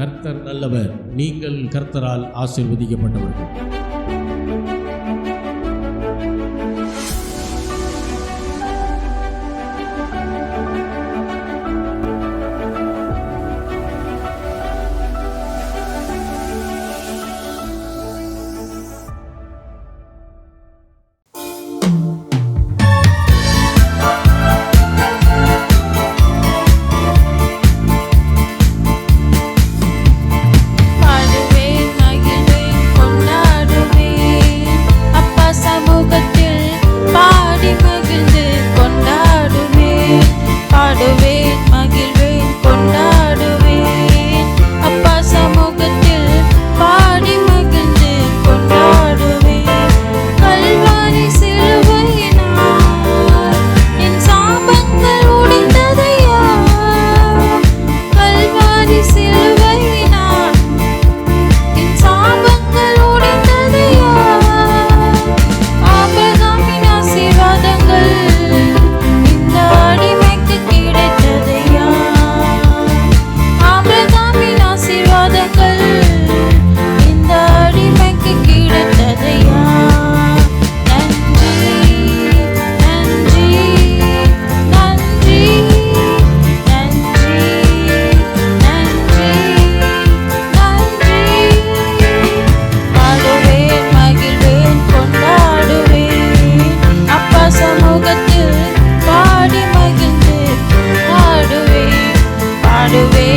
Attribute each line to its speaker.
Speaker 1: கர்த்தர் நல்லவர். நீங்கள் கர்த்தரால் ஆசிர்வதிக்கப்பட்டவர்கள். to be